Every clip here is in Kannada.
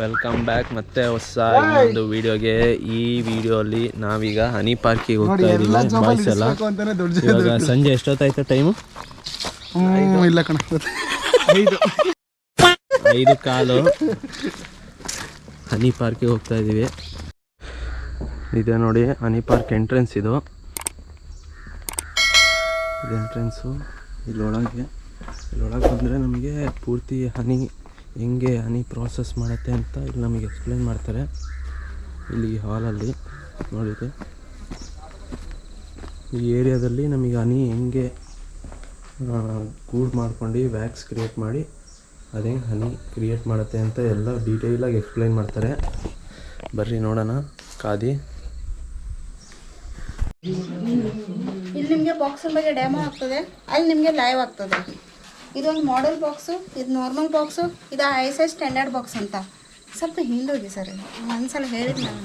ವೆಲ್ಕಮ್ ಬ್ಯಾಕ್ ಮತ್ತೆ ಹೊಸ ಇನ್ನೊಂದು ವಿಡಿಯೋಗೆ ಈ ವಿಡಿಯೋ ಅಲ್ಲಿ ನಾವೀಗ ಹನಿ ಪಾರ್ಕಿಗೆ ಹೋಗ್ತಾ ಇದೀವಿ ಬಾಯ್ಸ್ ಎಲ್ಲ ಇವಾಗ ಸಂಜೆ ಎಷ್ಟೊತ್ತಾಯ್ತ ಟೈಮು ಇಲ್ಲ ಕಣ. ಐದು. ಕಾಲು. ಹನಿ ಪಾರ್ಕಿಗೆ ಹೋಗ್ತಾ ಇದೀವಿ ಇದೆ ನೋಡಿ ಹನಿ ಪಾರ್ಕ್ ಎಂಟ್ರೆನ್ಸ್ ಇದು. ಇದು ಎಂಟ್ರೆನ್ಸು ಇಲ್ಲೊಳಗೆ. ಇಲ್ಲೊಳಗೆ ಬಂದರೆ ನಮಗೆ ಪೂರ್ತಿ ಹನಿ ಹೆಂಗೆ ಹನಿ ಪ್ರಾಸೆಸ್ ಮಾಡುತ್ತೆ ಅಂತ ಇಲ್ಲಿ ನಮಗೆ ಎಕ್ಸ್ಪ್ಲೈನ್ ಮಾಡ್ತಾರೆ. ಇಲ್ಲಿ ಹಾಲಲ್ಲಿ ನೋಡಿದೆ ಈ ಏರಿಯಾದಲ್ಲಿ ನಮಗೆ ಹನಿ ಹೆಂಗೆ ಗೂಡ್ ಮಾಡ್ಕೊಂಡು ವ್ಯಾಕ್ಸ್ ಕ್ರಿಯೇಟ್ ಮಾಡಿ ಅದು ಹೆಂಗೆ ಹನಿ ಕ್ರಿಯೇಟ್ ಮಾಡುತ್ತೆ ಅಂತ ಎಲ್ಲ ಡೀಟೇಲಾಗಿ ಎಕ್ಸ್ಪ್ಲೈನ್ ಮಾಡ್ತಾರೆ. ಬರ್ರಿ ನೋಡೋಣ ಕಾದಿ ಇಲ್ಲಿ ನಿಮಗೆ ಬಾಕ್ಸ್ ಬಗ್ಗೆ ಡ್ಯಾಮೋ ಆಗ್ತದೆ, ಅಲ್ಲಿ ನಿಮಗೆ ಲೈವ್ ಆಗ್ತದೆ. ಇದೊಂದು ಮಾಡೆಲ್ ಬಾಕ್ಸು ಇದು ನಾರ್ಮಲ್ ಬಾಕ್ಸು ಇದು I S I standard box ಅಂತ. ಸ್ವಲ್ಪ ಹಿಂದೋಗಿ ಸರ್ ಒಂದ್ಸಲ ಹೇಳಿದ್ದೆ ನಾನು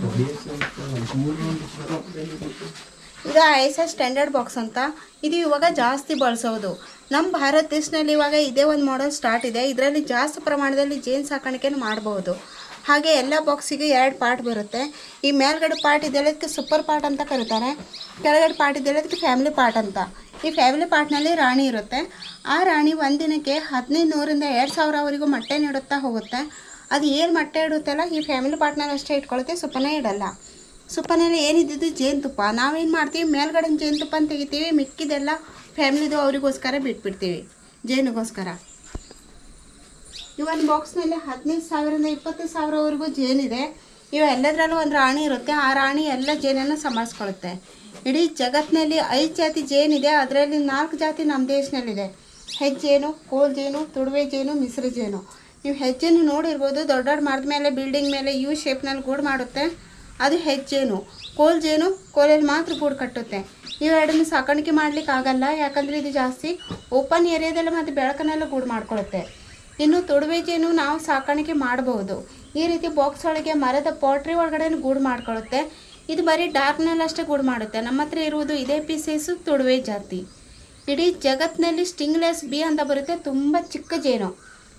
ಇದು I S I standard box ಅಂತ. ಇದು ಇವಾಗ ಜಾಸ್ತಿ ಬಳಸೋದು. ನಮ್ಮ ಭಾರತ ದೇಶದಲ್ಲಿ ಇವಾಗ ಇದೇ ಒಂದು ಮಾಡೆಲ್ ಸ್ಟಾರ್ಟ್ ಇದೆ. ಇದರಲ್ಲಿ ಜಾಸ್ತಿ ಪ್ರಮಾಣದಲ್ಲಿ ಜೇನು ಸಾಕಾಣಿಕೆಯನ್ನು ಮಾಡ್ಬೋದು. ಹಾಗೆ ಎಲ್ಲ ಬಾಕ್ಸಿಗೆ ಎರಡು ಪಾರ್ಟ್ ಬರುತ್ತೆ. ಈ ಮೇಲ್ಗಡೆ ಪಾರ್ಟ್ ಇದೆಲ್ಲದಕ್ಕೆ ಸೂಪರ್ ಪಾರ್ಟ್ ಅಂತ ಕರೀತಾರೆ. ಕೆಳಗಡೆ ಪಾರ್ಟ್ ಇದೆಲ್ಲದಕ್ಕೆ ಫ್ಯಾಮಿಲಿ ಪಾರ್ಟ್ ಅಂತ. ಈ ಫ್ಯಾಮಿಲಿ ಪಾರ್ಟ್ನಲ್ಲಿ ರಾಣಿ ಇರುತ್ತೆ. ಆ ರಾಣಿ ಒಂದಿನಕ್ಕೆ ಹದಿನೈದು ನೂರಿಂದ ಎರಡು ಸಾವಿರವರೆಗೂ ಮೊಟ್ಟೆ ನೀಡುತ್ತಾ ಹೋಗುತ್ತೆ. ಅದು ಏನು ಮೊಟ್ಟೆ ಇಡುತ್ತಲ್ಲ ಈ ಫ್ಯಾಮಿಲಿ ಪಾರ್ಟ್ನಲ್ಲಿ ಅಷ್ಟೇ ಇಟ್ಕೊಳುತ್ತೆ, ಸುಪ್ಪನೇ ಇಡಲ್ಲ. ಸುಪ್ಪನಲ್ಲಿ ಏನಿದ್ದಿದ್ದು ಜೇನುತುಪ್ಪ. ನಾವೇನು ಮಾಡ್ತೀವಿ, ಮೇಲ್ಗಡೆ ಜೇನುತುಪ್ಪ ತೆಗಿತೀವಿ, ಮಿಕ್ಕಿದೆಲ್ಲ ಫ್ಯಾಮಿಲಿದು ಅವರಿಗೋಸ್ಕರ ಬಿಟ್ಬಿಡ್ತೀವಿ, ಜೇನಿಗೋಸ್ಕರ. ಈ ಒಂದು ಬಾಕ್ಸ್ನಲ್ಲಿ ಹದಿನೈದು ಸಾವಿರದಿಂದ ಇಪ್ಪತ್ತು ಸಾವಿರವರೆಗೂ ಜೇನಿದೆ. ಇವೆಲ್ಲದರಲ್ಲೂ ಒಂದು ರಾಣಿ ಇರುತ್ತೆ. ಆ ರಾಣಿ ಎಲ್ಲ ಜೇನನ್ನು ಸಂಭಾಳಿಸ್ಕೊಳ್ಳುತ್ತೆ ಇಡೀ ಜಗತ್ತಿನಲ್ಲಿ ಐದು ಜಾತಿ ಜೇನಿದೆ, ಅದರಲ್ಲಿ ನಾಲ್ಕು ಜಾತಿ ನಮ್ಮ ದೇಶದಲ್ಲಿದೆ ಹೆಜ್ಜೇನು ಕೋಲ್ ಜೇನು ತುಡುವೆ ಜೇನು ಮಿಶ್ರ ಜೇನು ನೀವು ಹೆಜ್ಜೆನು ನೋಡಿರ್ಬೋದು ದೊಡ್ಡ ದೊಡ್ಡ ಮರದ ಮೇಲೆ, ಬಿಲ್ಡಿಂಗ್ ಮೇಲೆ, ಯು ಶೇಪ್ನಲ್ಲಿ ಗೂಡು ಮಾಡುತ್ತೆ. ಅದು ಹೆಜ್ಜೇನು. ಕೋಲ್ ಜೇನು ಕೋಲಲ್ಲಿ ಮಾತ್ರ ಗೂಡು ಕಟ್ಟುತ್ತೆ. ಇವೆರಡನ್ನು ಸಾಕಾಣಿಕೆ ಮಾಡಲಿಕ್ಕೆ ಆಗಲ್ಲ, ಯಾಕಂದರೆ ಇದು ಜಾಸ್ತಿ ಓಪನ್ ಏರಿಯಾದಲ್ಲಿ ಮತ್ತು ಬೆಳಕನ್ನೆಲ್ಲ ಗೂಡು ಮಾಡ್ಕೊಳುತ್ತೆ. ಇನ್ನು ತುಡುವೆ ಜೇನು ನಾವು ಸಾಕಾಣಿಕೆ ಮಾಡಬಹುದು. ಈ ರೀತಿ ಬಾಕ್ಸ್ ಒಳಗೆ ಮರದ ಪಾಟ್ರಿ ಒಳಗಡೆ ಗೂಡು ಮಾಡ್ಕೊಳ್ಳುತ್ತೆ ಇದು ಬರೀ ಡಾರ್ಕ್ನಲ್ಲಿ ಅಷ್ಟೇ ಗೂಡು ಮಾಡುತ್ತೆ. ನಮ್ಮ ಹತ್ರ ಇರುವುದು ಇದೇ ಪೀಸಸ್ಸು ತೊಡುವೆ ಜಾತಿ. ಇಡೀ ಜಗತ್ತಿನಲ್ಲಿ ಸ್ಟಿಂಗ್ಲೆಸ್ ಬಿ ಅಂತ ಬರುತ್ತೆ, ತುಂಬ ಚಿಕ್ಕ ಜೇನು.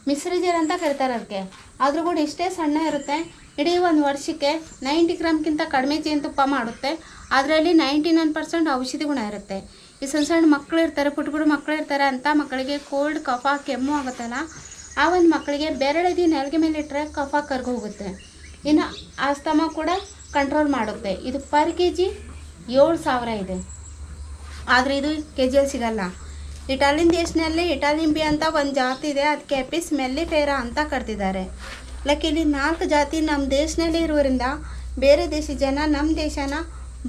ಮಿಸ್ರಿ ಜೇನು ಅಂತ ಕರೀತಾರೆ ಅದಕ್ಕೆ. ಆದರೂ ಕೂಡ ಇಷ್ಟೇ ಸಣ್ಣ ಇರುತ್ತೆ. ಇಡೀ ಒಂದು ವರ್ಷಕ್ಕೆ ನೈಂಟಿ ಗ್ರಾಮ್ಗಿಂತ ಕಡಿಮೆ ಜೇನುತುಪ್ಪ ಮಾಡುತ್ತೆ. ಅದರಲ್ಲಿ ನೈಂಟಿ ನೈನ್ ಪರ್ಸೆಂಟ್ ಔಷಧಿ ಗುಣ ಇರುತ್ತೆ. ಈ ಸಣ್ಣ ಸಣ್ಣ ಮಕ್ಕಳು ಇರ್ತಾರೆ, ಪುಟ್ಟ ಪುಟ್ಟ ಮಕ್ಕಳು ಇರ್ತಾರೆ ಅಂತ ಮಕ್ಕಳಿಗೆ ಕೋಲ್ಡ್ ಕಫ, ಕೆಮ್ಮು ಆಗುತ್ತಲ್ಲ, ಆ ಒಂದು ಮಕ್ಕಳಿಗೆ ಬೆರಳದಿ ನೆಲಗೆ ಮೇಲೆ ಇಟ್ಟರೆ ಕಫ ಕರ್ಗೋಗುತ್ತೆ. ಇನ್ನು ಆಸ್ತಮ ಕೂಡ ಕಂಟ್ರೋಲ್ ಮಾಡುತ್ತೆ. ಇದು ಪರ್ ಕೆ ಜಿ ಏಳು ಸಾವಿರ ಇದೆ. ಆದರೆ ಇದು ಕೆ ಜಿಯಲ್ಲಿ ಸಿಗಲ್ಲ. ಇಟಾಲಿಯನ್ ದೇಶದಲ್ಲಿ ಇಟಾಲಿಯನ್ ಬಿ ಅಂತ ಒಂದು ಜಾತಿ ಇದೆ ಅದಕ್ಕೆ ಎಪಿಸ್ ಮೆಲ್ಲಿಫೇರಾ ಅಂತ ಕರೆದಿದ್ದಾರೆ. ಲೈಕ್ ಇಲ್ಲಿ ನಾಲ್ಕು ಜಾತಿ ನಮ್ಮ ದೇಶದಲ್ಲಿ ಇರೋದ್ರಿಂದ ಬೇರೆ ದೇಶದ ಜನ ನಮ್ಮ ದೇಶನ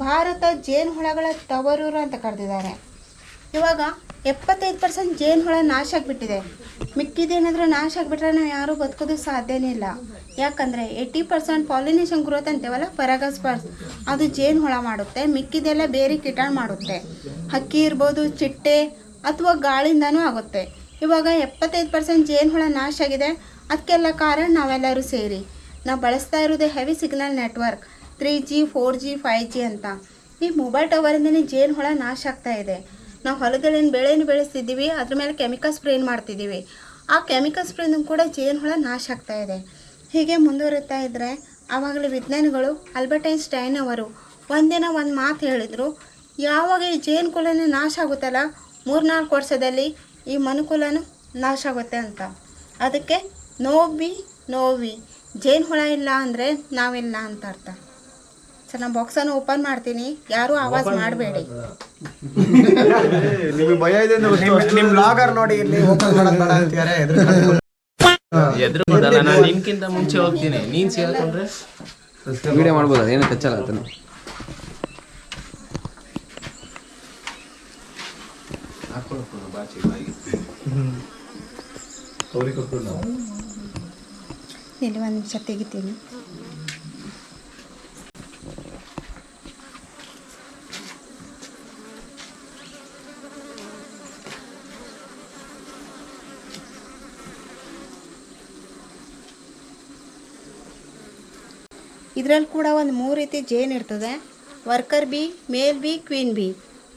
ಭಾರತ ಜೇನುಹುಳಗಳ ತವರೂರು ಅಂತ ಕರೆದಿದ್ದಾರೆ. ಇವಾಗ ಎಪ್ಪತ್ತೈದು ಪರ್ಸೆಂಟ್ ಜೇನು ಹುಳ ನಾಶ ಆಗಿಬಿಟ್ಟಿದೆ. ಮಿಕ್ಕಿದೇನಾದರೂ ನಾಶ ಆಗಿಬಿಟ್ರೆ ನಾವು ಯಾರೂ ಬದುಕೋದು ಸಾಧ್ಯನೇ ಇಲ್ಲ. ಯಾಕಂದರೆ ಏಯ್ಟಿ ಪರ್ಸೆಂಟ್ ಪಾಲಿನೇಷನ್ ಗ್ರೋತ್ ಅಂತೇವಲ್ಲ ಪರಾಗಸ್ಪರ್ಸ್ ಅದು ಜೇನು ಹುಳ ಮಾಡುತ್ತೆ ಮಿಕ್ಕಿದೆಲ್ಲ ಬೇರೆ ಕೀಟಾಣು ಮಾಡುತ್ತೆ. ಹಕ್ಕಿ ಇರ್ಬೋದು, ಚಿಟ್ಟೆ ಅಥವಾ ಗಾಳಿಯಿಂದನೂ ಆಗುತ್ತೆ. ಇವಾಗ ಎಪ್ಪತ್ತೈದು ಪರ್ಸೆಂಟ್ ಜೇನು ಹುಳ ನಾಶ ಆಗಿದೆ ಅದಕ್ಕೆಲ್ಲ ಕಾರಣ ನಾವೆಲ್ಲರೂ ಸೇರಿ. ನಾವು ಬಳಸ್ತಾ ಇರೋದು heavy signal network three G four G five G ಅಂತ. ಈ ಮೊಬೈಲ್ ಟವರಿಂದನೇ ಜೇನು ಹುಳ ನಾಶ ಆಗ್ತಾ ಇದೆ. ನಾವು ಹೊಲದಲ್ಲಿನ ಬೆಳೆಯನ್ನು ಬೆಳೆಸ್ತಿದ್ದೀವಿ, ಅದ್ರ ಮೇಲೆ ಕೆಮಿಕಲ್ ಸ್ಪ್ರೇನ್ ಮಾಡ್ತಿದ್ದೀವಿ, ಆ ಕೆಮಿಕಲ್ ಸ್ಪ್ರೇನು ಕೂಡ ಜೇನು ಹುಳ ನಾಶ ಆಗ್ತಾ ಇದೆ. ಹೀಗೆ ಮುಂದುವರಿತಾ ಇದ್ದರೆ ಆವಾಗಲೇ ವಿಜ್ಞಾನಿಗಳು ಆಲ್ಬರ್ಟ್ ಐನ್ಸ್ಟೈನ್ ಅವರು ಒಂದಿನ ಒಂದು ಮಾತು ಹೇಳಿದರು, ಯಾವಾಗ ಈ ಜೇನು ಕುಲನೇ ನಾಶ ಆಗುತ್ತಲ್ಲ, ಮೂರ್ನಾಲ್ಕು ವರ್ಷದಲ್ಲಿ ಈ ಮನುಕುಲನು ನಾಶ ಆಗುತ್ತೆ ಅಂತ. ಅದಕ್ಕೆ ನೋವಿ ನೋವಿ. ಜೇನು ಹುಳ ಇಲ್ಲ ಅಂದರೆ ನಾವಿಲ್ಲ ಅಂತ ಅರ್ಥ. ಸರ್ ನಾನು ಬಾಕ್ಸನ್ನು ಓಪನ್ ಮಾಡ್ತೀನಿ. ಯಾರು ಆವಾಜ್ ಮಾಡಬೇಡಿ. ನಿಮಗೆ ಭಯ ಇದೆ ನಿಮ್ ಲಾಗರ್ ನೋಡಿ ಇಲ್ಲಿ ಓಪನ್ ಮಾಡಕ್ ಬೇಡ ಅಂತಿದ್ದಾರೆ ಎದುರು ನಾನು ನಿನ್ಕಿಂತ ಮುಂಚೆ ಹೋಗ್ತೀನಿ. ನೀನ್ ಸೇರ್ಕೊಂಡ್ರೆ ವಿಡಿಯೋ ಮಾಡ್ಬೋದು ಅದೇನು ಕಚ್ಚಲ್ಲ ಆತನು ಇಲ್ಲಿ ಒಂದು ನಿಮಿಷ ತೆಗಿತೀನಿ ಇದರಲ್ಲಿ ಕೂಡ ಒಂದು ಮೂರು ರೀತಿ ಜೇನು ಇರ್ತದೆ. Worker bee, male bee, queen bee.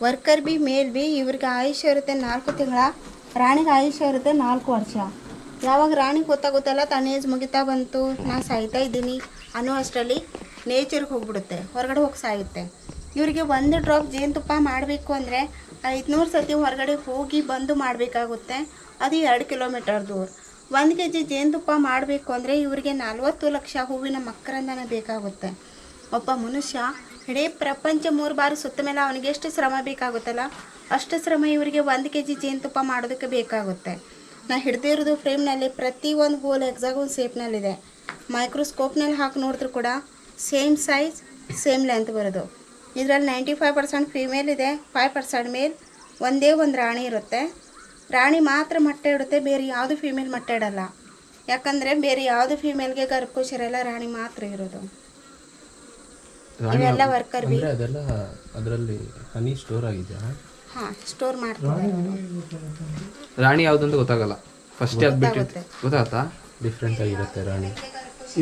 Worker bee, male bee, ಇವ್ರಿಗೆ ಆಯುಷ್ಯ ಇರುತ್ತೆ ನಾಲ್ಕು ತಿಂಗಳ. ರಾಣಿಗೆ ಆಯುಷ್ಯ ಇರುತ್ತೆ ನಾಲ್ಕು ವರ್ಷ. ಯಾವಾಗ ರಾಣಿಗೆ ಗೊತ್ತಾಗುತ್ತಲ್ಲ, ತನ್ನ ಏಜ್ ಮುಗಿತಾ ಬಂತು ನಾ ಸಾಯ್ತಾ ಇದ್ದೀನಿ ಅನ್ನೋ ಅಷ್ಟರಲ್ಲಿ ನೇಚರ್ಗೆ ಹೋಗ್ಬಿಡುತ್ತೆ, ಹೊರಗಡೆ ಹೋಗಿ ಸಾಯುತ್ತೆ. ಇವರಿಗೆ ಒಂದು ಡ್ರಾಪ್ ಜೇನುತುಪ್ಪ ಮಾಡಬೇಕು ಅಂದರೆ ಐದುನೂರು ಸತಿ ಹೊರಗಡೆ ಹೋಗಿ ಬಂದು ಮಾಡಬೇಕಾಗುತ್ತೆ. ಅದು ಎರಡು ಕಿಲೋಮೀಟರ್ ದೂರ. ಒಂದು ಕೆ ಜಿ ಜೇನುತುಪ್ಪ ಮಾಡಬೇಕು ಅಂದರೆ ಇವರಿಗೆ ನಲ್ವತ್ತು ಲಕ್ಷ ಹೂವಿನ ಮಕರಂದನೇ ಬೇಕಾಗುತ್ತೆ. ಒಬ್ಬ ಮನುಷ್ಯ ಇಡೀ ಪ್ರಪಂಚ ಮೂರು ಬಾರಿ ಸುತ್ತ ಮೇಲೆ ಅವನಿಗೆ ಎಷ್ಟು ಶ್ರಮ ಬೇಕಾಗುತ್ತಲ್ಲ, ಅಷ್ಟು ಶ್ರಮ ಇವರಿಗೆ ಒಂದು ಕೆ ಜಿ ಜೇನುತುಪ್ಪ ಮಾಡೋದಕ್ಕೆ ಬೇಕಾಗುತ್ತೆ. ನಾ ಹಿಡ್ದಿರೋದು ಫ್ರೇಮ್ನಲ್ಲಿ ಪ್ರತಿ ಒಂದು ಗೋಲ್ ಎಕ್ಸಾಗೋನ್ ಸೇಪ್ನಲ್ಲಿದೆ ಮೈಕ್ರೋಸ್ಕೋಪ್ನಲ್ಲಿ ಹಾಕಿ ನೋಡಿದ್ರು ಕೂಡ ಸೇಮ್ ಸೈಜ್, ಸೇಮ್ ಲೆಂತ್ ಬರೋದು. ಇದರಲ್ಲಿ ನೈಂಟಿ ಫೈವ್ ಪರ್ಸೆಂಟ್ ಫೀಮೇಲ್ ಇದೆ, ಫೈವ್ ಪರ್ಸೆಂಟ್ ಮೇಲ್ ಒಂದೇ ಒಂದು ರಾಣಿ ಇರುತ್ತೆ. ರಾಣಿ ಮಾತ್ರ ಮೊಟ್ಟೆ ಇಡುತ್ತೆ ಬೇರೆ ಯಾವುದು ಫೀಮೇಲ್ ಮೊಟ್ಟೆ ಇಡಲ್ಲ. ಯಾಕಂದರೆ ಬೇರೆ ಯಾವುದು ಫೀಮೇಲ್ಗೆ ಗರ್ಭಕೋಶರೆಲ್ಲ ರಾಣಿ ಮಾತ್ರ ಇರೋದು. ಇವೆಲ್ಲ ವರ್ಕರ್ ಬಿ ಅದೆಲ್ಲ ಅದರಲ್ಲಿ ಹನಿ ಸ್ಟೋರ್ ಆಗಿದೆ ಹಾಂ ಸ್ಟೋರ್ ಮಾಡ್ತಾರೆ. ರಾಣಿ ಯಾವುದು ಅಂತ ಗೊತ್ತಾಗಲ್ಲ. ಫಸ್ಟ್ ಅದು ಬಿಟ್ಟು ಗೊತ್ತಾಗುತ್ತೆ. ಡಿಫ್ರೆಂಟ್ ಆಗಿರುತ್ತೆ ರಾಣಿ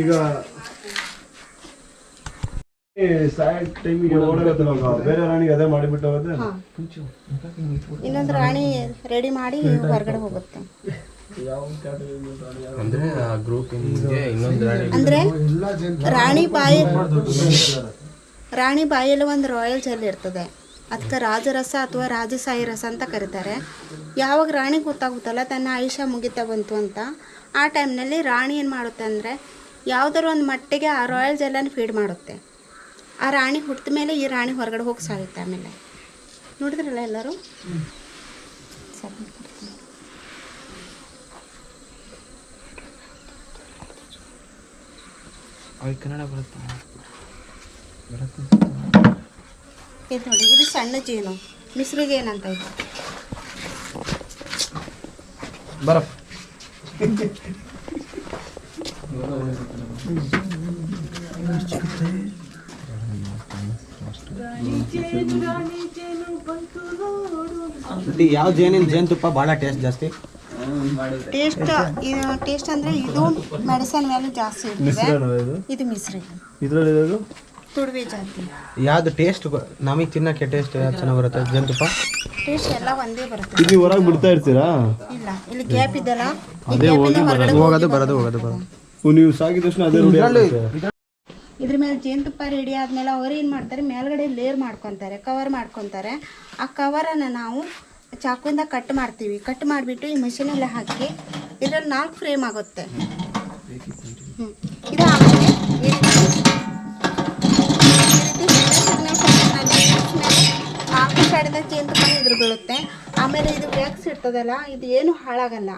ಈಗ ಬೇರೆ ರಾಣಿಗೆ ಅದೇ ಮಾಡಿಬಿಟ್ಟು ಹೋದ್ರೆ ಹಾಂ ಇನ್ನೊಂದು ರಾಣಿ ರೆಡಿ ಮಾಡಿ ಹೊರಗಡೆ ಹೋಗುತ್ತೆ. ಅಂದರೆ ಆ ಗ್ರೂಪಿಂಗ್ಗೆ ಇನ್ನೊಂದು ರಾಣಿ ಅಂದರೆ ರಾಣಿ ಬಾಯಿ ರಾಣಿ ಬಾಯಲ್ಲಿ ಒಂದು ರಾಯಲ್ ಜೆಲ್ ಇರ್ತದೆ. ಅದಕ್ಕೆ ರಾಜರಸ ಅಥವಾ ರಾಜಸಾಯಿ ರಸ ಅಂತ ಕರೀತಾರೆ. ಯಾವಾಗ ರಾಣಿ ಗೊತ್ತಾಗುತ್ತಲ್ಲ ತನ್ನ ಆಯುಷ್ಯ ಮುಗಿತಾ ಬಂತು ಅಂತ. ಆ ಟೈಮ್ನಲ್ಲಿ ರಾಣಿ ಏನು ಮಾಡುತ್ತೆ ಅಂದರೆ ಯಾವುದಾದ್ರು ಒಂದು ಮಟ್ಟಿಗೆ ಆ ರಾಯಲ್ ಜೆಲ್ಲನ್ನು ಫೀಡ್ ಮಾಡುತ್ತೆ. ಆ ರಾಣಿ ಹುಟ್ಟಿದ ಮೇಲೆ ಈ ರಾಣಿ ಹೊರಗಡೆ ಹೋಗಿ ಸಾಯುತ್ತೆ ಆಮೇಲೆ. ನೋಡಿದ್ರಲ್ಲ ಎಲ್ಲರೂ? ಕನ್ನಡ ಬರುತ್ತಾ? ಇದು ನೋಡಿ ಇದು ಸಣ್ಣ ಜೇನು. ಮಿಸ್ರಿಗೆ ಏನಂತ ಅಂತ ಇದು ಬರಪ್ಪ ಯಾವ ಜೇನಿನ ಜೇನುತುಪ್ಪ ಭಾಳ ಟೇಸ್ಟ್ ಜಾಸ್ತಿ? ಟೇಸ್ಟ್ ಇದು ಟೇಸ್ಟ್ ಅಂದರೆ ಇದು ಮೆಡಿಸನ್ ಮೇಲೆ ಜಾಸ್ತಿ ಇರ್ತದೆ. ಇದು? ಮಿಸ್ರಿ ಇದರಲ್ಲಿ ತುಡುವೆ ಜಾತಿ. ಯಾವ್ದು ಟೇಸ್ಟ್ ನಮಗೆ ತಿನ್ನಕ್ಕೆ ಟೇಸ್ಟ್ ಯಾವ್ದು ಚೆನ್ನಾಗಿ ಬರುತ್ತೆ? ಜೇನುತುಪ್ಪ? ಟೇಸ್ಟ್ ಎಲ್ಲ ಒಂದೇ ಬರುತ್ತೆ. ಇಲ್ಲಿ ಹೊರಗೆ ಬಿಡ್ತಾ ಇರ್ತೀರಾ? ಇಲ್ಲ ಇಲ್ಲಿ ಗ್ಯಾಪ್ ಇದೆಲ್ಲ ಅದೇ ಹೋಗಿ ಬರೋದು. ಹೋಗೋದು ಬರೋದು ಹೋಗೋದು ಬರೋದು. ನೀವು ಸಾಗಿದ ತಕ್ಷಣ ಅದೇ ರೂಢಿ. ಇದ್ರ ಮೇಲೆ ಜೇನುತುಪ್ಪ ರೆಡಿ ಆದಮೇಲೆ ಅವ್ರು ಏನು ಮಾಡ್ತಾರೆ? ಮೇಲ್ಗಡೆ ಲೇರ್ ಮಾಡ್ಕೊತಾರೆ ಕವರ್ ಮಾಡ್ಕೊತಾರೆ. ಆ ಕವರನ್ನು ನಾವು ಚಾಕುಯಿಂದ ಕಟ್ ಮಾಡ್ತೀವಿ. ಕಟ್ ಮಾಡಿಬಿಟ್ಟು ಈ ಮಷೀನಲ್ಲಿ ಹಾಕಿ ಇದರಲ್ಲಿ ನಾಲ್ಕು ಫ್ರೇಮ್ ಆಗುತ್ತೆ. ಇದು ಆಮೇಲೆ ಬೀಳುತ್ತೆ ಆಮೇಲೆ ಇದು ವ್ಯಾಕ್ಸ್ ಇರ್ತದಲ್ಲ, ಇದು ಏನು ಹಾಳಾಗಲ್ಲ.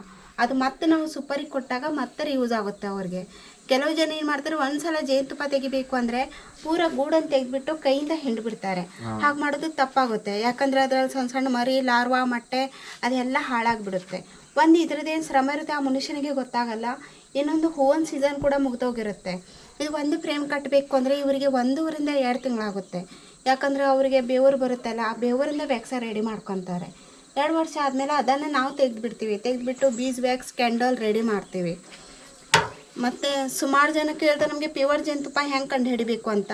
ಅದು ಮತ್ತೆ ನಾವು ಸುಪರಿಗೆ ಕೊಟ್ಟಾಗ ಮತ್ತೆ ಯೂಸ್ ಆಗುತ್ತೆ ಅವ್ರಿಗೆ. ಕೆಲವು ಜನ ಏನು ಮಾಡ್ತಾರೆ ಒಂದ್ಸಲ ಜೇನುತುಪ್ಪ ತೆಗಿಬೇಕು ಅಂದರೆ ಪೂರ ಗೂಡನ್ನು ತೆಗೆದ್ಬಿಟ್ಟು ಕೈಯಿಂದ ಹಿಂಡು ಬಿಡ್ತಾರೆ ಹಾಗೆ ಮಾಡೋದು ತಪ್ಪಾಗುತ್ತೆ. ಯಾಕಂದರೆ ಅದರಲ್ಲಿ ಸಣ್ಣ ಸಣ್ಣ ಮರಿ ಲಾರ್ವಾ ಮೊಟ್ಟೆ ಅದೆಲ್ಲ ಹಾಳಾಗ್ಬಿಡುತ್ತೆ. ಒಂದು ಇದ್ರದ್ದೇನು ಶ್ರಮ ಇರುತ್ತೆ ಆ ಮನುಷ್ಯನಿಗೆ ಗೊತ್ತಾಗಲ್ಲ. ಇನ್ನೊಂದು ಹೋನ್ ಸೀಸನ್ ಕೂಡ ಮುಗ್ದೋಗಿರುತ್ತೆ. ಇದು ಒಂದು ಫ್ರೇಮ್ ಕಟ್ಟಬೇಕು ಅಂದರೆ ಇವರಿಗೆ ಒಂದೂವರಿಂದ ಎರಡು ತಿಂಗಳಾಗುತ್ತೆ. ಯಾಕಂದರೆ ಅವರಿಗೆ ಬೆವರು ಬರುತ್ತಲ್ಲ ಆ ಬೇವರಿಂದ ವ್ಯಾಕ್ಸ ರೆಡಿ ಮಾಡ್ಕೊತಾರೆ. ಎರಡು ವರ್ಷ ಆದಮೇಲೆ ಅದನ್ನು ನಾವು ತೆಗೆದುಬಿಡ್ತೀವಿ. ತೆಗೆದುಬಿಟ್ಟು ಬೀಸ್ ವ್ಯಾಕ್ಸ್ ಕ್ಯಾಂಡಲ್ ರೆಡಿ ಮಾಡ್ತೀವಿ. ಮತ್ತು ಸುಮಾರು ಜನ ಕೇಳ್ತಾರೆ ನಮಗೆ ಪ್ಯೂರ್ ಜೇನುತುಪ್ಪ ಹೆಂಗೆ ಕಂಡು ಹಿಡಿಬೇಕು ಅಂತ.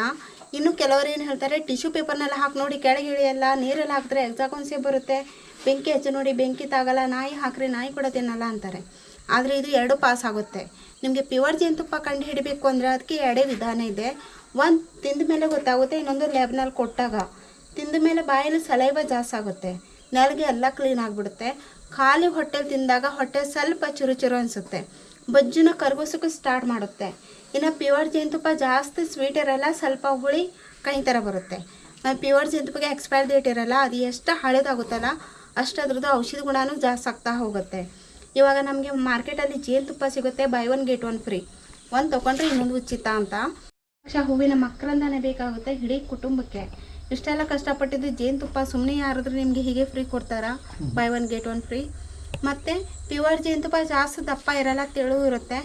ಇನ್ನು ಕೆಲವರು ಏನು ಹೇಳ್ತಾರೆ ಟಿಶ್ಯೂ ಪೇಪರ್ನೆಲ್ಲ ಹಾಕಿ ನೋಡಿ, ಕೆಳಗೆ ಇಳಿಯಲ್ಲ, ನೀರಲ್ಲಿ ಹಾಕಿದ್ರೆ ಎಕ್ಸಾಕೊಂಡ್ಸೇ ಬರುತ್ತೆ. ಬೆಂಕಿ ಹಚ್ಚಿ ನೋಡಿ, ಬೆಂಕಿ ತಾಗಲ್ಲ, ನಾಯಿ ಹಾಕ್ರಿ ನಾಯಿ ಕೂಡ ತಿನ್ನಲ್ಲ ಅಂತಾರೆ. ಆದರೆ ಇದು ಎರಡು ಪಾಸ್ ಆಗುತ್ತೆ. ನಿಮಗೆ ಪ್ಯೂರ್ ಜೇನುತುಪ್ಪ ಕಂಡು ಹಿಡಿಬೇಕು ಅಂದರೆ ಅದಕ್ಕೆ ಎರಡೇ ವಿಧಾನ ಇದೆ. ಒಂದು ತಿಂದ ಮೇಲೆ ಗೊತ್ತಾಗುತ್ತೆ, ಇನ್ನೊಂದು ಲ್ಯಾಬ್ನಲ್ಲಿ ಕೊಟ್ಟಾಗ. ತಿಂದ ಮೇಲೆ ಬಾಯಲ್ಲಿ ಸಲೈವ ಜಾಸ್ತಿ ಆಗುತ್ತೆ. ನೆಲಗೆ ಎಲ್ಲ ಕ್ಲೀನ್ ಆಗಿಬಿಡುತ್ತೆ. ಖಾಲಿ ಹೊಟ್ಟೆಲಿ ತಿಂದಾಗ ಹೊಟ್ಟೆ ಸ್ವಲ್ಪ ಚುರುಚುರು ಚುರು ಅನಿಸುತ್ತೆ. ಬಜ್ಜುನ ಕರ್ಗೋಸಕ್ಕೆ ಸ್ಟಾರ್ಟ್ ಮಾಡುತ್ತೆ. ಇನ್ನು ಪ್ಯೂರ್ ಜೇನುತುಪ್ಪ ಜಾಸ್ತಿ ಸ್ವೀಟ್ ಇರಲ್ಲ ಸ್ವಲ್ಪ ಹುಳಿ ಕೈ ಥರ ಬರುತ್ತೆ. ಪ್ಯೂರ್ ಜೇನುತುಪ್ಪಕ್ಕೆ ಎಕ್ಸ್ಪೈರ್ ಡೇಟ್ ಇರಲ್ಲ ಅದು ಎಷ್ಟು ಹಳೇದಾಗುತ್ತಲ್ಲ ಅಷ್ಟು ಅದ್ರದ್ದು ಔಷಧಿ ಗುಣನೂ ಜಾಸ್ತಿ ಆಗ್ತಾ ಹೋಗುತ್ತೆ. ಇವಾಗ ನಮಗೆ ಮಾರ್ಕೆಟಲ್ಲಿ ಜೇನುತುಪ್ಪ ಸಿಗುತ್ತೆ buy one get one free ಒಂದು ತೊಗೊಂಡ್ರೆ ಇನ್ನೊಂದು ಉಚಿತ ಅಂತ. ಪಕ್ಷ ಹೂವಿನ ಮಕ್ಕಳಂದಾನೆ ಬೇಕಾಗುತ್ತೆ ಇಡೀ ಕುಟುಂಬಕ್ಕೆ. ಇಷ್ಟೆಲ್ಲ ಕಷ್ಟಪಟ್ಟಿದ್ದು ಜೇನುತುಪ್ಪ ಸುಮ್ಮನೆ ಯಾರಾದ್ರೂ ನಿಮಗೆ ಹೀಗೆ ಫ್ರೀ ಕೊಡ್ತಾರಾ? Buy one get one free ಮತ್ತು ಪ್ಯೂರ್ ಜೇನುತುಪ್ಪ ಜಾಸ್ತಿ ದಪ್ಪ ಇರಲ್ಲ ತೆಳು ಇರುತ್ತೆ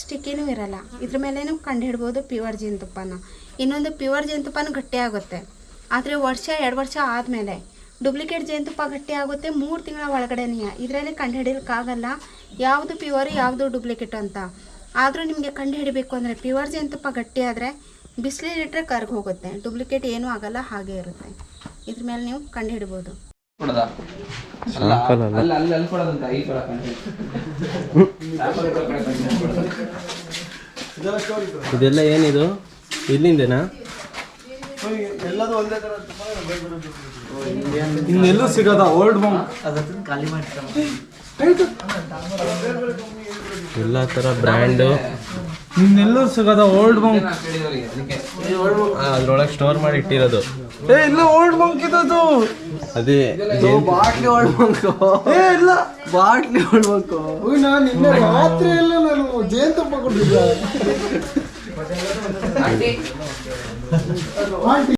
ಸ್ಟಿಕ್ಕಿನೂ ಇರಲ್ಲ. ಇದ್ರ ಕಂಡು ಕಂಡುಹಿಡ್ಬೋದು ಪ್ಯೂರ್ ಜೇನುತುಪ್ಪನ. ಇನ್ನೊಂದು ಪ್ಯೂರ್ ಜೇನುತುಪ್ಪನೂ ಗಟ್ಟಿ ಆಗುತ್ತೆ ಆದರೆ ವರ್ಷ, ಎರಡು ವರ್ಷ ಆದಮೇಲೆ ಡೂಪ್ಲಿಕೇಟ್ ಜೇನುತುಪ್ಪ ಗಟ್ಟಿ ಆಗುತ್ತೆ ಮೂರು ತಿಂಗಳ ಒಳಗಡೆನೇ ಇದರಲ್ಲಿ ಕಂಡುಹಿಡಿಯೋಕ್ಕಾಗಲ್ಲ ಯಾವುದು ಪ್ಯೂರ್ ಯಾವುದು ಡೂಪ್ಲಿಕೇಟ್ ಅಂತ. ಆದರೂ ನಿಮಗೆ ಕಂಡು ಹಿಡಿಬೇಕು ಅಂದರೆ ಪ್ಯೂರ್ ಜೇನುತುಪ್ಪ ಗಟ್ಟಿ ಆದರೆ ಬಿಸಿಲಿಟ್ಟರೆ ಕರ್ಗೆ ಹೋಗುತ್ತೆ. ಡೂಪ್ಲಿಕೇಟ್ ಏನೂ ಆಗಲ್ಲ, ಹಾಗೆ ಇರುತ್ತೆ. ಇದ್ರ ಮೇಲೆ ನೀವು ಕಂಡು ಹಿಡ್ಬೋದು ಕೊಡೋದಾ ಅಲ್ಲ ಅಲ್ಲ. ಅಲ್ಲ ಅಲ್ಲಿ ಅಲ್ಲಿ ಕೊಡೋದಂತ ಈ ಕೊಡ content. Sample ಕೊಡೋ ಕಡೆ content ಕೊಡೋದು. ಇದೆಲ್ಲ ಏನಿದು ಇಲ್ಲಿಂದೇನಾ ಎಲ್ಲದೂ ಒಂದೇ ತರ ಇನ್ನೆಲ್ಲೂ ಸಿಗದ ಓಲ್ಡ್ ಎಲ್ಲ ಥರ ಬ್ರ್ಯಾಂಡು ಇನ್ನೆಲ್ಲೂ ಸಿಗದ ಓಲ್ಡ್ ಮಂಕ್ ಜನ ಕೇಳಿದವರಿಗೆ ಅದಕ್ಕೆ. ಅದ್ರೊಳಗೆ ಸ್ಟೋರ್ ಮಾಡಿ ಇಟ್ಟಿರೋದು. ಏ ಇಲ್ಲ ಓಲ್ಡ್ ಮಂಕ್ ಇದದು ಅದೇ ಬಾಟ್ಲಿ ಓಲ್ಡ್ ಮಂಕ್ ಏ ಇಲ್ಲ. ಬಾಟ್ಲಿ ಓಲ್ಡ್ ಮಂಕ್ ನಾನು ನಿನ್ನೆ ರಾತ್ರಿ ಎಲ್ಲ ನಾನು ಜೇನುತುಪ್ಪ ಕೊಟ್ಟಿದ್ದೆ. ಆಂಟಿ.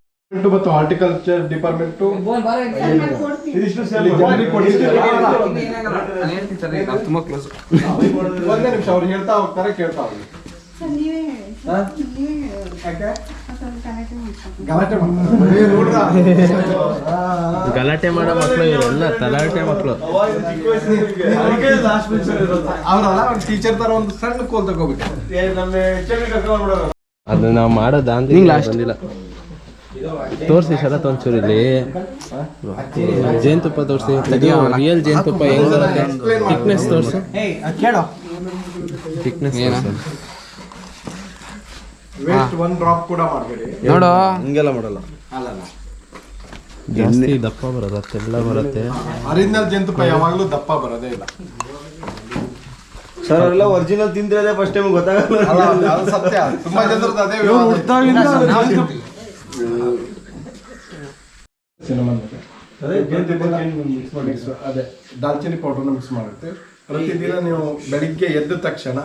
ಮತ್ತು ಹಾರ್ಟಿಕಲ್ಚರ್ ಡಿಪಾರ್ಟ್ಮೆಂಟ್ ಇದಿಷ್ಟು ತುಂಬಾ ಕ್ಲೋಸ್ ಒಂದೇ ನಿಮಿಷ ಅವ್ರು ಹೇಳ್ತಾ ಹೋಗ್ತಾರೆ ಕೇಳ್ತಾ ಹೋಗಿ ಗಲಾಟೆ ಮಾಡೋ ಮಕ್ಕಳು ಇವರೆಲ್ಲ ತಲಾಟೆ ಮಕ್ಕಳು ಟೀಚರ್ ತರ ಒಂದು ಸಣ್ಣ ಕೋಲ್ ತಗೋಬೇಕು ಅದು ನಾವು ಮಾಡೋ ದಾಂಧಿ ಬಂದಿಲ್ಲ. ತೋರಿಸಿ ಶರತ್ ಒಂಚೂರು ಇಲ್ಲಿ. ಜೇನುತುಪ್ಪ ತೋರಿಸಿ. ರಿಯಲ್ ಜೇನುತುಪ್ಪ ಹೆಂಗ್ ಥಿಕ್ನೆಸ್ ತೋರಿಸು. ಥಿಕ್ನೆಸ್? ವೇಸ್ಟ್ ಒನ್ ಡ್ರಾಪ್ ಕೂಡ ಮಾಡಬೇಡಿ. ನೋಡು. ಹಂಗೆಲ್ಲ ಮಾಡಲ್ಲ. ಜಾಸ್ತಿ ದಪ್ಪ ಬರೋದು ತೆಳ್ಳ ಬರುತ್ತೆ. ಅರಿಜಿನಲ್ ಜೇನುತುಪ್ಪ ಯಾವಾಗಲೂ ದಪ್ಪ ಬರೋದೇ ಇಲ್ಲ. ಸರ್ ಎಲ್ಲ ಒರಿಜಿನಲ್ ತಿಂದ್ರೆ ಫಸ್ಟ್ ಟೈಮ್ ಗೊತ್ತಾಗಲ್ಲ. ಅಲ್ಲ, ಅದು- ಅದು ಸತ್ಯ. ತುಂಬಾ ಜನರದ್ದು ಅದೇ ವಿವಾದ. Cinnamon ಇದೆ. ಅದೇ ಜೇನುತುಪ್ಪ. Mix- ಅದೇ ದಾಲ್ಚಿನ್ನಿ ಪೌಡರ್ನ ಮಿಕ್ಸ್ ಮಾಡುತ್ತೆ. ಪ್ರತಿದಿನ ನೀವು ಬೆಳಿಗ್ಗೆ ಎದ್ದ ತಕ್ಷಣ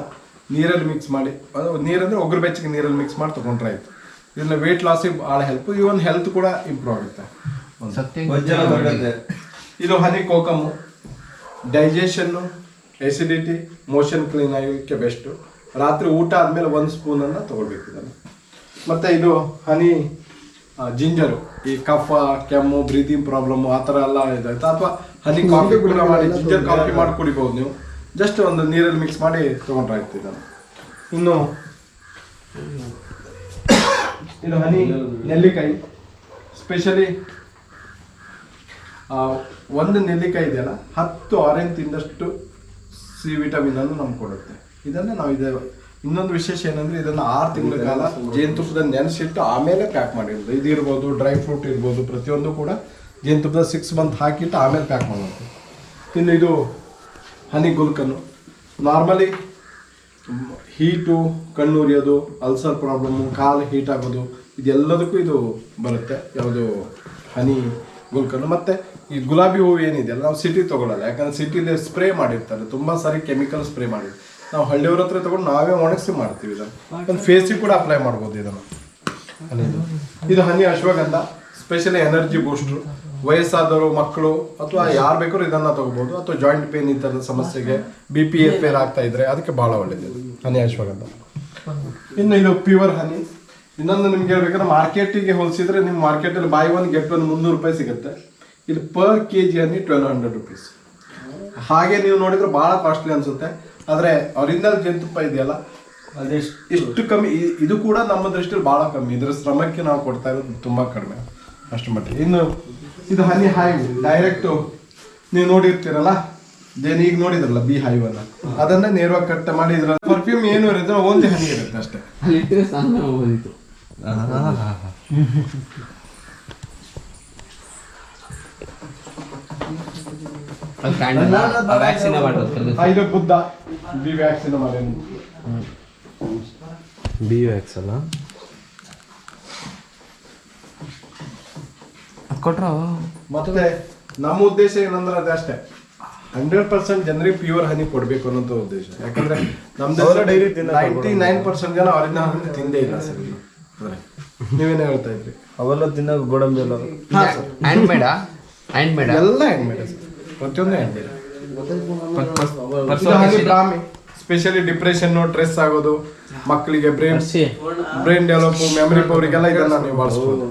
ನೀರಲ್ಲಿ ಮಿಕ್ಸ್ ಮಾಡಿ ಅದು ನೀರಂದ್ರೆ ಒಗ್ರು ಬೆಚ್ಚಗೆ ನೀರಲ್ಲಿ ಮಿಕ್ಸ್ ಮಾಡಿ ತಗೊಂಡ್ರೆ ಆಯಿತು. ಇದನ್ನ ವೆಯ್ಟ್ ಲಾಸಿಗೆ ಭಾಳ ಹೆಲ್ಪ್ ಒಂದು ಹೆಲ್ತ್ ಕೂಡ ಇಂಪ್ರೂವ್ ಆಗುತ್ತೆ. ಇದು ಹನಿ ಕೋಕಮ್ಮು ಡೈಜೆಷನ್ನು ಎಸಿಡಿಟಿ ಮೋಷನ್ ಕ್ಲೀನ್ ಆಗೋಕ್ಕೆ ಬೆಸ್ಟು ರಾತ್ರಿ ಊಟ ಆದಮೇಲೆ ಒಂದು ಸ್ಪೂನನ್ನು ತೊಗೊಳ್ಬೇಕು ಇದನ್ನು. ಮತ್ತು ಇದು ಹನಿ ಜಿಂಜರು ಈ ಕಫ ಕೆಮ್ಮು ಬ್ರೀತಿಂಗ್ ಪ್ರಾಬ್ಲಮ್ಮು ಆ ಥರ ಎಲ್ಲ ಇದಾಯ್ತು? ಅಥವಾ ಹನಿ ಕಾಫಿ ಕೂಡ ಮಾಡಿ ಜಿಂಜರ್ ಕಾಫಿ ಮಾಡಿ ಕುಡಿಬೋದು ನೀವು. ಜಸ್ಟ್ ಒಂದು ನೀರಲ್ಲಿ ಮಿಕ್ಸ್ ಮಾಡಿ ತೊಗೊಂಡ್ರೆ ಆಯ್ತು ಇದನ್ನು. ಇನ್ನು ಇದು ಹನಿ, ನೆಲ್ಲಿಕಾಯಿ. ಸ್ಪೆಷಲಿ ಒಂದು ನೆಲ್ಲಿಕಾಯಿ ಇದೆಯಲ್ಲ, ಹತ್ತು ಆರೆಂಜ್ ತಿಂದಷ್ಟು ಸಿ ವಿಟಮಿನ್ ಅನ್ನು ನಮ್ಗೆ ಕೊಡುತ್ತೆ. ಇದನ್ನು ನಾವು ಇದೆ ಇನ್ನೊಂದು ವಿಶೇಷ ಏನಂದ್ರೆ ಇದನ್ನ ಆರು ತಿಂಗಳ ಕಾಲ ಜೇನುತುಪ್ಪದಲ್ಲಿ ನೆನೆಸಿಟ್ಟು ಆಮೇಲೆ ಪ್ಯಾಕ್ ಮಾಡಿರೋದು. ಇದು ಇರ್ಬೋದು ಡ್ರೈ ಫ್ರೂಟ್ ಇರ್ಬೋದು, ಪ್ರತಿಯೊಂದು ಕೂಡ ಜೇನುತುಪ್ಪದ ಸಿಕ್ಸ್ ಮಂತ್ ಹಾಕಿಟ್ಟು ಆಮೇಲೆ ಪ್ಯಾಕ್ ಮಾಡೋದು. ಇನ್ನು ಇದು ಹನಿ ಗುಲ್ಕನ್ನು. ನಾರ್ಮಲಿ ಹೀಟು ಕಣ್ಣು ಉರಿಯೋದು ಅಲ್ಸರ್ ಪ್ರಾಬ್ಲಮ್ಮು ಕಾಲು ಹೀಟ್ ಆಗೋದು, ಇದೆಲ್ಲದಕ್ಕೂ ಇದು ಬರುತ್ತೆ. ಯಾವುದು ಹನಿ ಗುಲ್ಕನ್ನು. ಮತ್ತು ಈ ಗುಲಾಬಿ ಹೂವು ಏನಿದೆಯಲ್ಲ ನಾವು ಸಿಟಿ ತೊಗೊಳಲ್ಲ. ಯಾಕಂದ್ರೆ ಸಿಟಿಲಿ ಸ್ಪ್ರೇ ಮಾಡಿರ್ತಾರೆ. ತುಂಬ ಸಾರಿ ಕೆಮಿಕಲ್ ಸ್ಪ್ರೇ ಮಾಡಿ. ನಾವು ಹಳ್ಳಿಯವ್ರ ಹತ್ರ ತೊಗೊಂಡು ನಾವೇ ಒಣಗಿಸಿ ಮಾಡ್ತೀವಿ ಇದನ್ನು. ಫೇಸಿಗೆ ಕೂಡ ಅಪ್ಲೈ ಮಾಡ್ಬೋದು ಇದನ್ನು. ಇದು honey ashwagandha specially energy booster ವಯಸ್ಸಾದವರು ಮಕ್ಕಳು ಅಥವಾ ಯಾರು ಬೇಕಾದ್ರೂ ಇದನ್ನ ತಗೋಬಹುದು. ಅಥವಾ ಜಾಯಿಂಟ್ ಪೇನ್ ಈ ಥರದ ಸಮಸ್ಯೆಗೆ ಬಿ ಪಿ ಏರ್ ಆಗ್ತಾ ಇದ್ರೆ ಅದಕ್ಕೆ ಬಹಳ ಒಳ್ಳೇದು ಹನಿ ಅಶ್ವಗಂಧ. ಇನ್ನು ಇದು ಪ್ಯೂರ್ ಹನಿ. ಇನ್ನೊಂದು ನಿಮ್ಗೆ ಹೇಳ್ಬೇಕಂದ್ರೆ ಮಾರ್ಕೆಟಿಗೆ ಹೋಲಿಸಿದ್ರೆ ನಿಮ್ಮ ಮಾರ್ಕೆಟಲ್ಲಿ ಬಾಯ್ ಒನ್ ಗೆಟ್ ಒನ್ ಮುನ್ನೂರು ರೂಪಾಯಿ ಸಿಗುತ್ತೆ. ಇಲ್ಲಿ per K G honey twelve hundred rupees ಹಾಗೆ ನೀವು ನೋಡಿದ್ರೆ ಭಾಳ ಕಾಸ್ಟ್ಲಿ ಅನಿಸುತ್ತೆ. ಆದರೆ ಒರಿಜಿನಲ್ ಜೇನುತುಪ್ಪ ಇದೆಯಲ್ಲ ಅದೆಷ್ಟು ಇಷ್ಟು ಕಮ್ಮಿ. ಇದು ಕೂಡ ನಮ್ಮ ದೃಷ್ಟಿಯಲ್ಲಿ ಭಾಳ ಕಮ್ಮಿ. ಇದರ ಶ್ರಮಕ್ಕೆ ನಾವು ಕೊಡ್ತಾ ಇರೋದು ತುಂಬ ಕಡಿಮೆ. ಅಷ್ಟು ಮಟ್ಟ ಇನ್ನು ಇದು ಹನಿ ಹೈವ್ ಡೈರೆಕ್ಟು ನೀವು ನೋಡಿರ್ತೀರಲ್ಲ? ದೇನ್ ಈಗ ನೋಡಿದ್ರಲ್ಲ ಬಿ ಹೈವ್ ಅನ್ನ. ಅದನ್ನ ನೇರವಾಗಿ ಕಟ್ ಮಾಡಿ ಇದ್ರ ಪರ್ಫ್ಯೂಮ್ ಏನು ಇರುತ್ತೆ ಒಂದೇ ಹನಿ ಇರುತ್ತೆ ಅಷ್ಟೇ. ಇದು Buddha. Bee vaccine bee wax ಅಲ್ಲ? ಕೊಟ್ರು. ಮತ್ತೆ ನಮ್ಮ ಉದ್ದೇಶ ಏನಂದ್ರೆ ಅದೇ ಅಷ್ಟೇ. ಹಂಡ್ರೆಡ್ ಪರ್ಸೆಂಟ್ ಜನರಿಗೆ ಪ್ಯೂರ್ ಹನಿ ಕೊಡ್ಬೇಕು ಅನ್ನೋದು ಉದ್ದೇಶ. ಯಾಕಂದ್ರೆ ನಮ್ದು ಡೈರಿ ನೈಂಟಿ ನೈನ್ ಪರ್ಸೆಂಟ್ ಜನ ಒರಿಜಿನಲ್ ಹನಿ ತಿಂದೇ ಇಲ್ಲ ಸರ್ ನೀವೇನು ಹೇಳ್ತಾ ಇದ್ರಿ? ಅವೆಲ್ಲ ದಿನ ಗೋಡಂಬಿ ಎಲ್ಲ. ಹ್ಯಾಂಡ್ ಮೇಡ ಹ್ಯಾಂಡ್ ಮೇಡ ಎಲ್ಲ ಹ್ಯಾಂಡ್ ಮೇಡ್ ಪ್ರತಿಯೊಂದು hand made brahmi specially depression stress ಆಗೋದು. ಮಕ್ಕಳಿಗೆ ಬ್ರೈನ್ ಬ್ರೈನ್ ಡೆವಲಪ್ ಮೆಮರಿ ಪವರಿಗೆಲ್ಲ ಇದನ್ನ ನೀವು ಬಳಸ್ಬೋದು.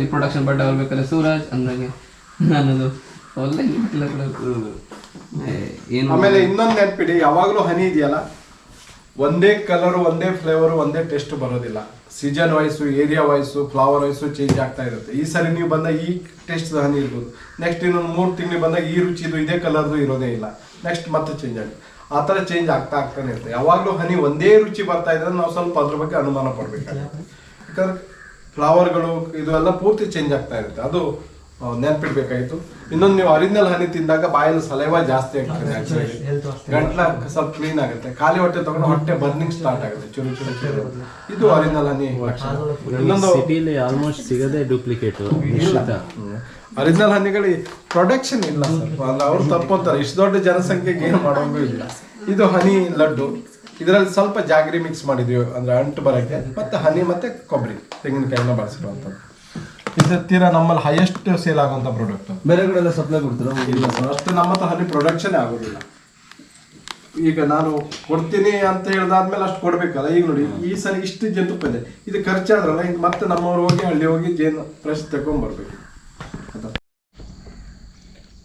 ಈ ಪ್ರೊಡಕ್ಷನ್ ಬಟ್ ಬರ್ಬೇಕಲ್ಲ ಸೂರಜ್ ಅಂದಂಗೆ ನನ್ನದು. ಒಳ್ಳೆ ಇಲ್ಲ ಕೂಡ ಏನು ಆಮೇಲೆ ಇನ್ನೊಂದು ನೆನ್ಪಿಡಿ ಯಾವಾಗಲೂ ಹನಿ ಇದೆಯಲ್ಲ? ಒಂದೇ ಕಲರ್ ಒಂದೇ ಫ್ಲೇವರ್ ಒಂದೇ ಟೇಸ್ಟ್ ಬರೋದಿಲ್ಲ. Season wise area wise flower wise change ಆಗ್ತಾ ಇರುತ್ತೆ. ಈ ಸರಿ ನೀವು ಬಂದಾಗ ಈ ಟೇಸ್ಟ್ ಹನಿ ಇರ್ಬೋದು. ನೆಕ್ಸ್ಟ್ ಇನ್ನೊಂದು ಮೂರು ತಿಂಗಳು ಬಂದಾಗ ಈ ರುಚಿದು ಇದೇ ಕಲರ್ದು ಇರೋದೇ ಇಲ್ಲ. ನೆಕ್ಸ್ಟ್ ಮತ್ತೆ ಚೇಂಜ್ ಆಗುತ್ತೆ. ಆ ಥರ ಚೇಂಜ್ ಆಗ್ತಾ ಆಗ್ತಾನೆ ಇರುತ್ತೆ. ಯಾವಾಗಲೂ ಹನಿ ಒಂದೇ ರುಚಿ ಬರ್ತಾ ಇದ್ರೆ ನಾವು ಸ್ವಲ್ಪ ಅದ್ರ ಬಗ್ಗೆ ಅನುಮಾನ ಪಡ್ಬೇಕಾಗುತ್ತೆ. ಯಾಕಂದ್ರೆ ಫ್ಲವರ್ಗಳು ಇದು ಎಲ್ಲ ಪೂರ್ತಿ ಚೇಂಜ್ ಆಗ್ತಾ ಇರುತ್ತೆ. ಅದು ಆ, ನೆನ್ಪಿಡ್ಬೇಕಾಯ್ತು ಇನ್ನೊಂದು ನೀವು ಅರಿಜಿನಲ್ ಹನಿ ತಿಂದಾಗ ಬಾಯಲ್ಲಿ ಸಲೈವ ಜಾಸ್ತಿ ಆಗ್ತದೆ. ಗಂಟ್ಲ ಸ್ವಲ್ಪ ಕ್ಲೀನ್ ಆಗುತ್ತೆ. ಖಾಲಿ ಹೊಟ್ಟೆ ತಗೊಂಡು ಹೊಟ್ಟೆ ಬರ್ನಿಂಗ್ ಸ್ಟಾರ್ಟ್ ಆಗುತ್ತೆ ಚುರು ಚುರು ಚುರು. ಇದು ಅರಿಜಿನಲ್ ಹನಿ ಇನ್ನೊಂದು ಸಿಟಿಲಿ ಆಲ್ಮೋಸ್ಟ್ ಸಿಗದೆ ಡೂಪ್ಲಿಕೇಟ್ ನಿಶ್ಚಿತ. ಅರಿಜಿನಲ್ ಹನಿಗಳು ಪ್ರೊಡಕ್ಷನ್ ಇಲ್ಲ ಸ್ವಲ್ಪ ಅಂದ್ರೆ ಅವ್ರು ತಪ್ಪಂತಾರೆ. ಇಷ್ಟು ದೊಡ್ಡ ಜನಸಂಖ್ಯೆಗೆ ಏನು ಮಾಡೋಂಗೂ ಇಲ್ಲ. ಇದು ಹನಿ ಲಡ್ಡು. ಇದರಲ್ಲಿ ಸ್ವಲ್ಪ ಜಾಗರಿ ಮಿಕ್ಸ್ ಮಾಡಿದ್ವಿ ಅಂದ್ರೆ ಅಂಟು ಬರಕ್ಕೆ. ಮತ್ತೆ ಹನಿ ಮತ್ತೆ ಕೊಬ್ಬರಿ ತೆಂಗಿನಕಾಯಿನ ಬಳಸಿರುವಂಥದ್ದು. ಇದು ತೀರಾ ನಮ್ಮಲ್ಲಿ ಹೈಯೆಸ್ಟ್ ಸೇಲ್ ಆಗುವಂಥ ಪ್ರಾಡಕ್ಟ್ ಬೇರೆ ಕಡೆ ಎಲ್ಲ ಸಪ್ಲೈ ಕೊಡ್ತೀರಾ? ಇಲ್ಲ ಸರ್ ಅಷ್ಟು ನಮ್ಮ ಹತ್ರ ಅಲ್ಲಿ ಪ್ರೊಡಕ್ಷನ್ ಆಗೋದಿಲ್ಲ. ಈಗ ನಾನು ಕೊಡ್ತೀನಿ ಅಂತ ಹೇಳ್ದಾದ್ಮೇಲೆ ಅಷ್ಟು ಕೊಡ್ಬೇಕಲ್ಲ ಈಗ ನೋಡಿ ಈ ಸಲ ಇಷ್ಟು ಜೇನುತುಪ್ಪ ಇದೆ ಇದು ಖರ್ಚಾದ್ರಲ್ಲ ಇದು ಮತ್ತೆ ನಮ್ಮವ್ರು ಹೋಗಿ ಅಲ್ಲಿ ಹೋಗಿ ಜೇನು ಫ್ರೆಶ್ ತಗೊಂಡ್ಬರ್ಬೇಕು.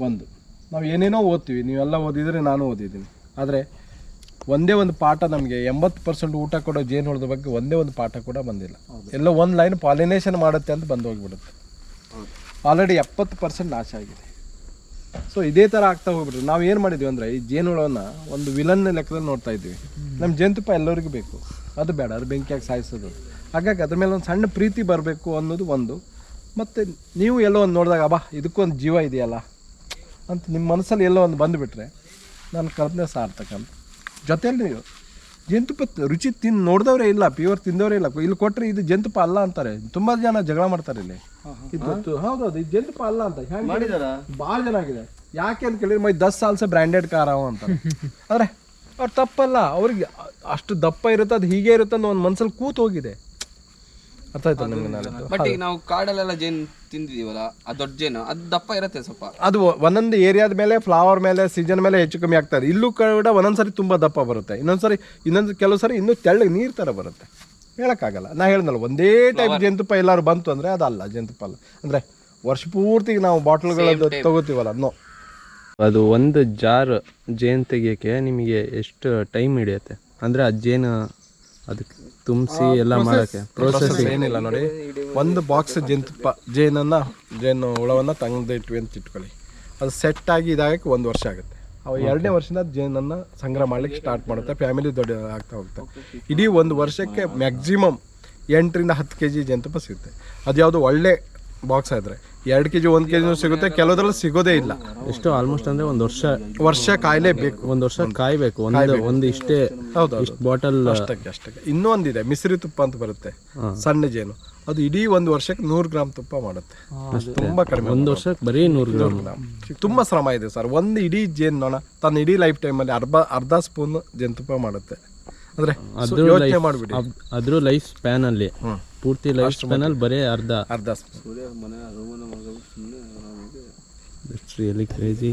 ಒಂದು ನಾವು ಏನೇನೋ ಓದ್ತೀವಿ ನೀವೆಲ್ಲ ಓದಿದ್ರೆ ನಾನು ಓದಿದ್ದೀನಿ. ಆದರೆ ಒಂದೇ ಒಂದು ಪಾಠ ನಮಗೆ ಎಂಬತ್ತು ಪರ್ಸೆಂಟ್ ಊಟ ಕೊಡೋ ಜೇನುಹುಳದ ಬಗ್ಗೆ ಒಂದೇ ಒಂದು ಪಾಠ ಕೂಡ ಬಂದಿಲ್ಲ. ಎಲ್ಲ ಒಂದು ಲೈನ್ ಪಾಲಿನೇಷನ್ ಮಾಡುತ್ತೆ ಅಂತ ಬಂದು ಹೋಗಿಬಿಡುತ್ತೆ ಆಲ್ರೆಡಿ ಎಪ್ಪತ್ತು ಪರ್ಸೆಂಟ್ ನಾಶ ಆಗಿದೆ. ಸೊ ಇದೇ ಥರ ಆಗ್ತಾ ಹೋಗ್ಬಿಟ್ರೆ ನಾವು ಏನು ಮಾಡಿದ್ವಿ ಅಂದರೆ ಈ ಜೇನುಹುಳನ ಒಂದು ವಿಲನ್ ಲೆಕ್ಕದಲ್ಲಿ ನೋಡ್ತಾ ಇದ್ವಿ. ನಮ್ಮ ಜೇನುತುಪ್ಪ ಎಲ್ಲರಿಗೂ ಬೇಕು. ಅದು ಬೇಡ, ಅದು ಬೆಂಕಿಯಾಗಿ ಸಾಯಿಸೋದು. ಹಾಗಾಗಿ ಅದ್ರ ಮೇಲೆ ಒಂದು ಸಣ್ಣ ಪ್ರೀತಿ ಬರಬೇಕು ಅನ್ನೋದು ಒಂದು. ಮತ್ತು ನೀವು ಎಲ್ಲೋ ಒಂದು ನೋಡಿದಾಗ, ಅಬ್ಬಾ ಇದಕ್ಕೊಂದು ಜೀವ ಇದೆಯಲ್ಲ? ಅಂತ ನಿಮ್ಮ ಮನಸ್ಸಲ್ಲಿ ಎಲ್ಲೋ ಒಂದು ಬಂದುಬಿಟ್ರೆ, ನಾನು ಕಲ್ಪನೆ ಸಾರ್ಥಕ ಜೊತೆಯಲ್ಲಿ ನೀವು ಜೇನುತುಪ್ಪ ರುಚಿ ತಿನ್ ನೋಡಿದವರೇ ಇಲ್ಲ ಪ್ಯೂರ್ ತಿಂದವರೇ ಇಲ್ಲ. ಇಲ್ಲಿ ಕೊಟ್ಟರೆ ಇದು ಜೇನುತುಪ್ಪ ಅಲ್ಲ ಅಂತಾರೆ. ತುಂಬಾ ಜನ ಜಗಳ ಮಾಡ್ತಾರೆ ಇಲ್ಲಿ. ಇದು ಹೌದೌದು ಇದು ಜೇನುತುಪ್ಪ ಅಲ್ಲ ಅಂತ. ಹೆಂಗೆ ಭಾಳ ಜನ ಆಗಿದೆ. ಯಾಕೆ ಅಂತ ಕೇಳಿದ್ರೆ ಮೈ ದಸ್ ಸಾಲ್ಸ ಬ್ರ್ಯಾಂಡೆಡ್ ಕಾರ ಅವ ಅಂತ. ಅಂದ್ರೆ ಅವ್ರು ತಪ್ಪಲ್ಲ. ಅವ್ರಿಗೆ ಅಷ್ಟು ದಪ್ಪ ಇರುತ್ತೆ ಅದು ಹೀಗೆ ಇರುತ್ತೆ ಅನ್ನೋ ಒಂದು ಮನ್ಸಲ್ಲಿ ಕೂತ್ ಹೋಗಿದೆ. ಅರ್ಥ ಆಯ್ತು ನಿಮ್ಗೆ ನಾನು ಬಟ್ ಈಗ ನಾವು ಕಾಡಲ್ಲೆಲ್ಲ ಜೇನು ತಿಂದಿದೀವಲ್ಲ ಆ ದೊಡ್ಡ ಜೇನು ಅದು ದಪ್ಪ ಇರುತ್ತೆ ಸ್ವಲ್ಪ. ಅದು ಒಂದೊಂದು ಏರಿಯಾದ ಮೇಲೆ ಫ್ಲವರ್ ಮೇಲೆ ಸೀಸನ್ ಮೇಲೆ ಹೆಚ್ಚು ಕಮ್ಮಿ ಆಗ್ತದೆ ಇದೆ. ಇಲ್ಲೂ ಕೂಡ ಒಂದೊಂದ್ಸರಿ ತುಂಬ ದಪ್ಪ ಬರುತ್ತೆ. ಇನ್ನೊಂದ್ಸರಿ ಇನ್ನೊಂದು ಕೆಲವು ಸರಿ ಇನ್ನೂ ತೆಳ್ಳಗೆ ನೀರು ಥರ ಬರುತ್ತೆ. ಹೇಳೋಕ್ಕಾಗಲ್ಲ. ನಾ ಹೇಳ್ದಲ್ಲ ಒಂದೇ ಟೈಪ್ ಜೇನುತುಪ್ಪ ಎಲ್ಲರೂ ಬಂತು ಅಂದರೆ ಅದಲ್ಲ ಜೇನುತುಪ್ಪ ಅಲ್ಲ. ಅಂದರೆ ವರ್ಷ ಪೂರ್ತಿ ನಾವು ಬಾಟ್ಲ್ಗಳದ್ದು ತಗೋತೀವಲ್ಲ ನೋ ಅದು ಒಂದು ಜಾರ್ ಜೇನು ತೆಗಿಯೋಕ್ಕೆ ನಿಮಗೆ ಎಷ್ಟು ಟೈಮ್ ಹಿಡಿಯುತ್ತೆ? ಅಂದರೆ ಆ ಜೇನು ಅದಕ್ಕೆ ತುಂಬಿಸಿ ಎಲ್ಲ ಮಾಡೋಕ್ಕೆ. ಪ್ರೋಸೆಸ್ ಏನಿಲ್ಲ ನೋಡಿ. ಒಂದು ಬಾಕ್ಸ್ ಜೇನುತುಪ್ಪ ಜೇನನ್ನು ಜೇನು ಹುಳವನ್ನು ತಂದಿಟ್ವಿ ಅಂತ ಇಟ್ಕೊಳ್ಳಿ. ಅದು ಸೆಟ್ ಆಗಿ ಇದಾಗಕ್ಕೆ ಒಂದು ವರ್ಷ ಆಗುತ್ತೆ. ಅವು ಎರಡನೇ ವರ್ಷದಿಂದ ಜೇನನ್ನು ಸಂಗ್ರಹ ಮಾಡ್ಲಿಕ್ಕೆ ಸ್ಟಾರ್ಟ್ ಮಾಡುತ್ತೆ. ಫ್ಯಾಮಿಲಿ ದೊಡ್ಡ ಆಗ್ತಾ ಹೋಗುತ್ತೆ. ಇಡೀ ಒಂದು ವರ್ಷಕ್ಕೆ ಮ್ಯಾಕ್ಸಿಮಮ್ ಎಂಟರಿಂದ ಹತ್ತು ಕೆ ಜಿ ಜೇನುತುಪ್ಪ ಸಿಗುತ್ತೆ. ಅದು ಯಾವುದು ಒಳ್ಳೆ ಬಾಕ್ಸ್ ಆದರೆ. ಎರಡು ಕೆ ಜಿ ಒಂದು ಕೆ ಜಿನೂ ಸಿಗುತ್ತೆ ಕೆಲವುದ್ರಲ್ಲಿ ಸಿಗೋದೇ ಇಲ್ಲ. ಎಷ್ಟು ಆಲ್ಮೋಸ್ಟ್ ಅಂದ್ರೆ ಒಂದು ವರ್ಷ. ವರ್ಷ ಕಾಯಲೇಬೇಕು. ಒಂದು ವರ್ಷ ಕಾಯಬೇಕು. ಒಂದು ಒಂದು ಇಷ್ಟೇ ಹೌದು ಇಷ್ಟು ಬಾಟಲ್ ಅಷ್ಟಕ್ಕೆ ಅಷ್ಟಕ್ಕೆ. ಇನ್ನೊಂದಿದೆ ಮಿಸ್ರಿ ತುಪ್ಪ ಅಂತ ಬರುತ್ತೆ. ಸಣ್ಣ ಜೇನು. ಅದು ಇಡೀ ಒಂದು ವರ್ಷಕ್ಕೆ ನೂರು ಗ್ರಾಮ್ ತುಪ್ಪ ಮಾಡುತ್ತೆ. ತುಂಬಾ ಕಡಿಮೆ ಒಂದು ವರ್ಷಕ್ಕೆ ಬರೀ ನೂರು ಗ್ರಾಮ್. ತುಂಬಾ ಶ್ರಮ ಇದೆ ಸರ್. ಒಂದು ಇಡೀ ಜೇನು ನೋಣ ತನ್ನ ಇಡೀ ಲೈಫ್ ಟೈಮಲ್ಲಿ ಅರ್ಧ ಅರ್ಧ ಸ್ಪೂನ್ ಜೇನುತುಪ್ಪ ಮಾಡುತ್ತೆ. ಅಂದ್ರೆ ಅದ್ರ ಯೋಚನೆ ಮಾಡಿಬಿಡಿ. ಅದ್ರ ಲೈಫ್ ಸ್ಪ್ಯಾನಲ್ಲಿ ಪೂರ್ತಿ ಲೈಫ್ ಸ್ಪ್ಯಾನಲ್ಲಿ ಬರೀ ಅರ್ಧ. ಅರ್ಧ. Spoon really crazy